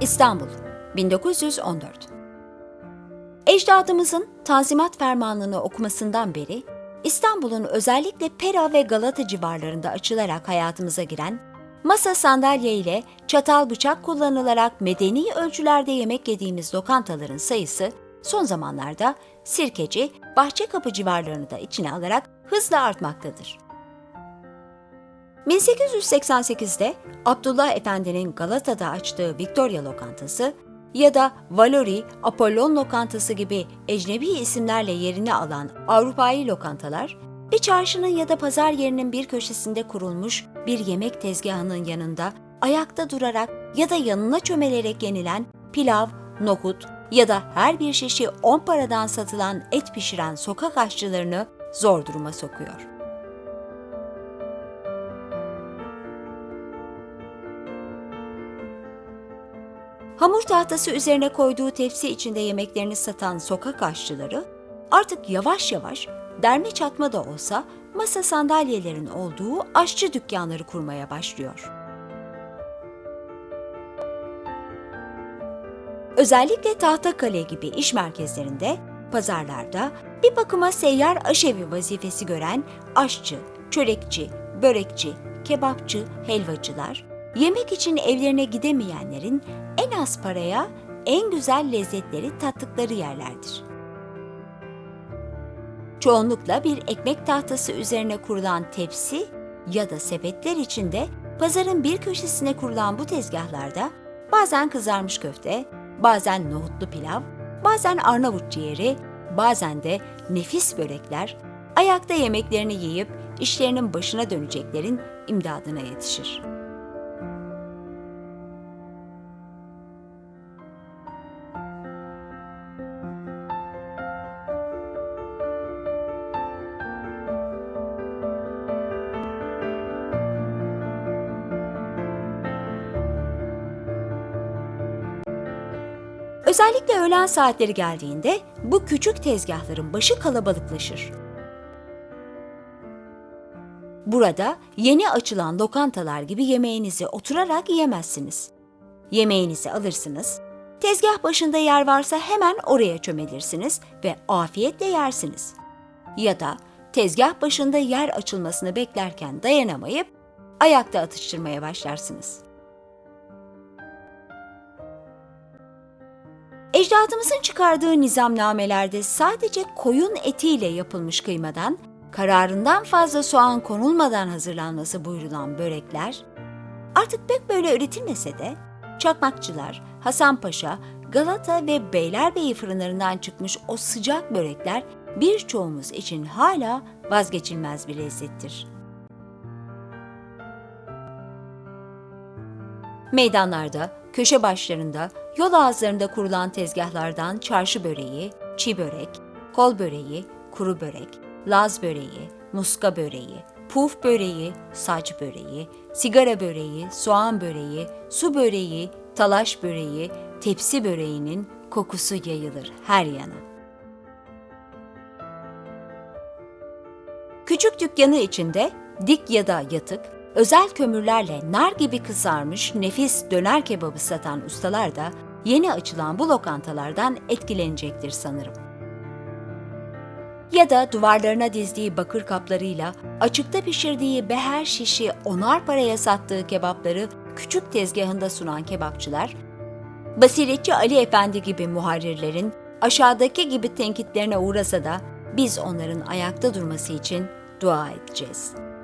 İstanbul 1914 Ecdadımızın Tanzimat Fermanı'nı okumasından beri İstanbul'un özellikle Pera ve Galata civarlarında açılarak hayatımıza giren, masa sandalye ile çatal bıçak kullanılarak medeni ölçülerde yemek yediğimiz lokantaların sayısı son zamanlarda Sirkeci, Bahçekapı civarlarını da içine alarak hızla artmaktadır. 1888'de Abdullah Efendi'nin Galata'da açtığı Victoria Lokantası ya da Valori, Apollon Lokantası gibi ecnebi isimlerle yerini alan Avrupa'yı lokantalar, bir çarşının ya da pazar yerinin bir köşesinde kurulmuş bir yemek tezgahının yanında ayakta durarak ya da yanına çömelerek yenilen pilav, nohut ya da her bir şişi 10 paradan satılan et pişiren sokak aşçılarını zor duruma sokuyor. Hamur tahtası üzerine koyduğu tepsi içinde yemeklerini satan sokak aşçıları artık yavaş yavaş derme çatma da olsa masa sandalyelerin olduğu aşçı dükkanları kurmaya başlıyor. Özellikle Tahtakale gibi iş merkezlerinde, pazarlarda bir bakıma seyyar aşevi vazifesi gören aşçı, çörekçi, börekçi, kebapçı, helvacılar, yemek için evlerine gidemeyenlerin en az paraya en güzel lezzetleri tattıkları yerlerdir. Çoğunlukla bir ekmek tahtası üzerine kurulan tepsi ya da sepetler içinde pazarın bir köşesine kurulan bu tezgahlarda bazen kızarmış köfte, bazen nohutlu pilav, bazen Arnavut ciğeri, bazen de nefis börekler ayakta yemeklerini yiyip işlerinin başına döneceklerin imdadına yetişir. Özellikle öğlen saatleri geldiğinde bu küçük tezgahların başı kalabalıklaşır. Burada yeni açılan lokantalar gibi yemeğinizi oturarak yiyemezsiniz. Yemeğinizi alırsınız, tezgah başında yer varsa hemen oraya çömelirsiniz ve afiyetle yersiniz. Ya da tezgah başında yer açılmasını beklerken dayanamayıp ayakta atıştırmaya başlarsınız. Ecdadımızın çıkardığı nizamnamelerde sadece koyun etiyle yapılmış kıymadan, kararından fazla soğan konulmadan hazırlanması buyurulan börekler, artık pek böyle üretilmese de, çakmakçılar, Hasanpaşa, Galata ve Beylerbeyi fırınlarından çıkmış o sıcak börekler birçoğumuz için hala vazgeçilmez bir lezzettir. Meydanlarda, köşe başlarında, yol ağızlarında kurulan tezgahlardan çarşı böreği, çiğ börek, kol böreği, kuru börek, laz böreği, muska böreği, puf böreği, saç böreği, sigara böreği, soğan böreği, su böreği, talaş böreği, tepsi böreğinin kokusu yayılır her yana. Küçük dükkanı içinde dik ya da yatık, özel kömürlerle nar gibi kızarmış nefis döner kebabı satan ustalar da yeni açılan bu lokantalardan etkilenecektir sanırım. Ya da duvarlarına dizdiği bakır kaplarıyla açıkta pişirdiği beher şişi onar paraya sattığı kebapları küçük tezgahında sunan kebapçılar, Basiretçi Ali Efendi gibi muharrirlerin aşağıdaki gibi tenkitlerine uğrasa da biz onların ayakta durması için dua edeceğiz.''